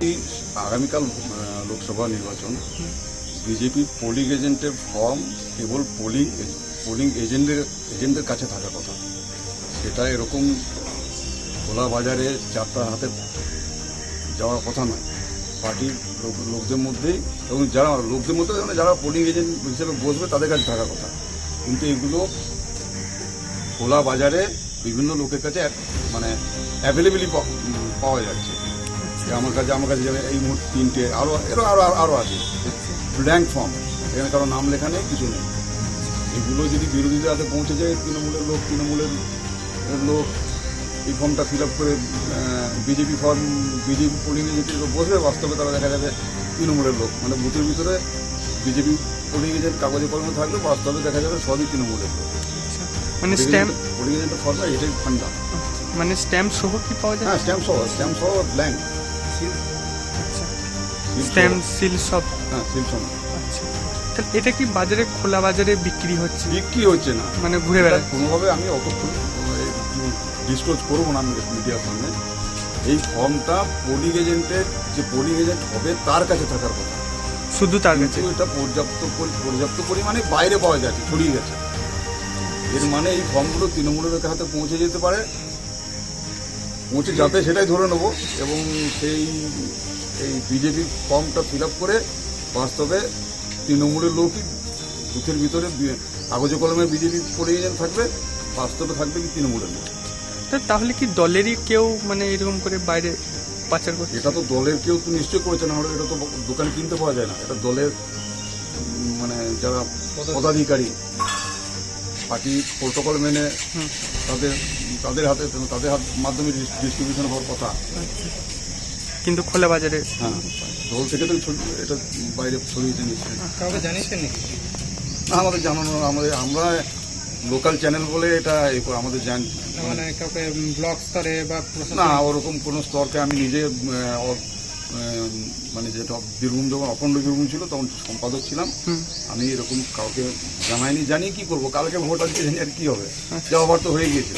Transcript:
এই আগামীকাল লোকসভা নির্বাচন, বিজেপি পোলিং এজেন্টের ফর্ম কেবল পোলিং পোলিং এজেন্টের এজেন্টের কাছে থাকার কথা। সেটা এরকম খোলা বাজারে চারটা হাতে যাওয়ার কথা নয়। পার্টির লোক- লোকদের মধ্যেই এবং যারা, লোকদের মধ্যে মানে যারা পোলিং এজেন্ট হিসেবে বসবে তাদের কাছে থাকার কথা। কিন্তু এগুলো খোলা বাজারে বিভিন্ন লোকের কাছে মানে অ্যাভেলেবেলি পাওয়া যাচ্ছে। আমার কাছে আমার কাছে যেমন এই মুহূর্তে তিনটে আরও এরও আরও আরও আছে ব্ল্যাঙ্ক ফর্ম এখানে কারও নাম লেখা নেই কিছু নেই। এগুলো যদি বিরোধীদের হাতে পৌঁছে যায় তৃণমূলের লোক তৃণমূলের লোক এই ফর্মটা ফিল আপ করে বিজেপি ফর্ম বিজেপি পোলিং এজেন্টের বসবে বাস্তবে তারা দেখা যাবে তৃণমূলের লোক। মানে বুথের ভিতরে বিজেপি পোলিং এজেন্ট কাগজে কলমে থাকলে বাস্তবে দেখা যাবে সবই তৃণমূলের লোক। মানে স্ট্যাম্প পোলিং এজেন্টের ফর্মটা এটাই ফান্ডা মানে স্ট্যাম্প সহ কি পাওয়া যায়? হ্যাঁ স্ট্যাম্প সহ স্ট্যাম্প সহ ব্ল্যাঙ্ক আচ্ছা। স্ট্যাম্প সিল সব? হ্যাঁ সিল সহ আচ্ছা। তাহলে এটা কি বাজারে খোলা বাজারে বিক্রি হচ্ছে? বিক্রি হচ্ছে না। মানে ঘুরে বেড়াচ্ছে? কোনোভাবে আমি অত ডিসক্লোজ করব না আমি মিডিয়ার সামনে। এই ফর্মটা পোলিং এজেন্টের যে পোলিং এজেন্ট হবে তার কাছে থাকার কথা। শুধু তার কাছে? এটা পর্যাপ্ত পরি- পর্যাপ্ত পরিমাণে বাইরে পাওয়া যাচ্ছে ছড়িয়ে গেছে। এর মানে এই ফর্মগুলো তৃণমূলের হাতে পৌঁছে যেতে পারে পৌঁছে যাতে সেটাই ধরে নেব। এবং সেই এই বিজেপি ফর্মটা ফিল আপ করে বাস্তবে তৃণমূলের লোকই বুথের ভিতরে কাগজে কলমে বিজেপি এজেন্ট থাকবে বাস্তবে থাকবে কি তৃণমূলের লোক। তাহলে কি দলেরই কেউ মানে এরকম করে বাইরে পাচার করছে? এটা তো দলের কেউ তো নিশ্চয় করেছে না হলে এটা তো দোকানে কিনতে পাওয়া যায় না। এটা দলের মানে যারা পদাধিকারী পার্টি প্রোটোকল মেনে। তাদের তাদের হাতে তাদের হাত মাধ্যমে ডিস্ট্রিবিউশন হওয়ার কথা। আচ্ছা। কিন্তু খোলা বাজারে হ্যাঁ দল থেকে তো এটা বাইরে ছড়িয়েছে নিশ্চয়ই কাউকে জানিয়েছেন নাকি? না আমাদের জানানো আমাদের আমরা লোকাল চ্যানেল বলে এটা আমাদের জান মানে কাউকে ব্লক স্তরে বা না ওরকম কোনো স্তরকে আমি নিজে মানে যেটা বীরভূম যখন অখণ্ড বীরভূম ছিল তখন সম্পাদক ছিলাম। আমি এরকম কাউকে জানাইনি জানি কি করব? কালকে ভোট আজকে জানি আর কি হবে? যা হবার তো হয়ে গিয়েছে।